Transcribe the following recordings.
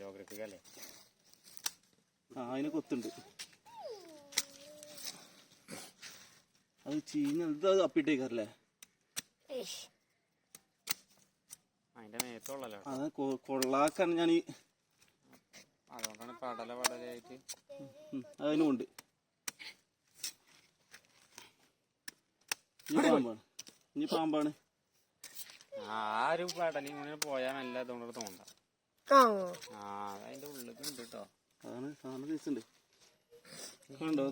Geographic അല്ലേ? ആ അതിന് കൊത്തുണ്ട്. അത് ചീഞ്ഞ എന്താ അപ്പിട്ടേക്കാറല്ലേ. അതിന്റെ നേരത്തുള്ളല്ലോ അത് കൊള്ളാക്കാണ് ഞാൻ ഈ അതുകൊണ്ടാണ് പടല പടലായിട്ട്. അതിനുമുണ്ട് ഇനി പാമ്പാണ്. ഇനി പാമ്പാണ്. ആ ഒരു പടലി ഇങ്ങനെ പോയാൽ നല്ല ആ ആ അതിന്റെ ഉള്ളിൽ ഉണ്ട് കേട്ടോ അതാണ് സാധനം ദിവസമുണ്ട് കണ്ടോ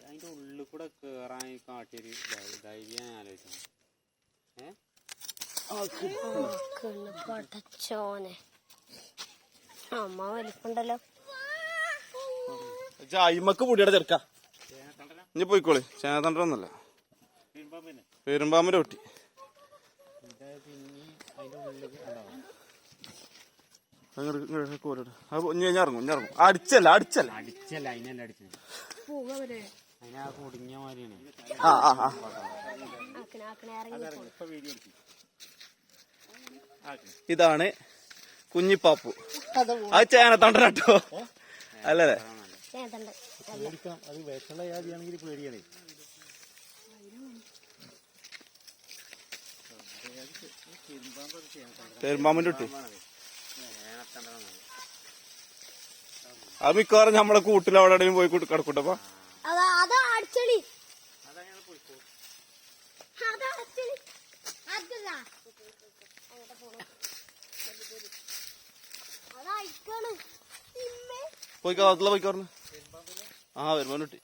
അതിന്റെ ഉള്ളിൽ കൂടെ കേറാൻ കാട്ടിയൊരു ധൈര്യം ആലോചിക്കണം ഏ? കിൾ പടച്ചോനെ. അമ്മ വലിപ്പുണ്ടല്ലോ. അയിമക്ക് പൊടിയുടെ ചെറുക്ക. ഇനി പോയിക്കോളി. ചേനത്തണ്ടൊന്നല്ല ഇനി ഞാൻ ഇറങ്ങും അടിച്ചല്ല അടിച്ചല്ല. അടിച്ചല്ല അടിച്ചത്. കുടുങ്ങിയ മാതിരിയാണ്. ഇതാണ് കുഞ്ഞിപ്പാപ്പു. അത് ചേനത്തണ്ട കേട്ടോ. അല്ലേ അത് വിഷമുള്ള ജാതിയാണെങ്കിൽ പേടിയാണ്. പെരുമ്പാമ്പിന്റെ പൊട്ടി അത് മിക്കവാറും നമ്മളെ കൂട്ടിൽ അവിടെ എവിടെയും പോയി കൂട്ടി കിടക്കൂട്ടപ്പ അതാ അതാ അടിച്ചളി അതാ അടിച്ചളി അതല്ല അങ്ങോട്ട് പോണു അതാ അയക്കാണ് പോയി കാത്തില്ല പോയി കയറുന്നു ആ വരുമാനം പൊട്ടി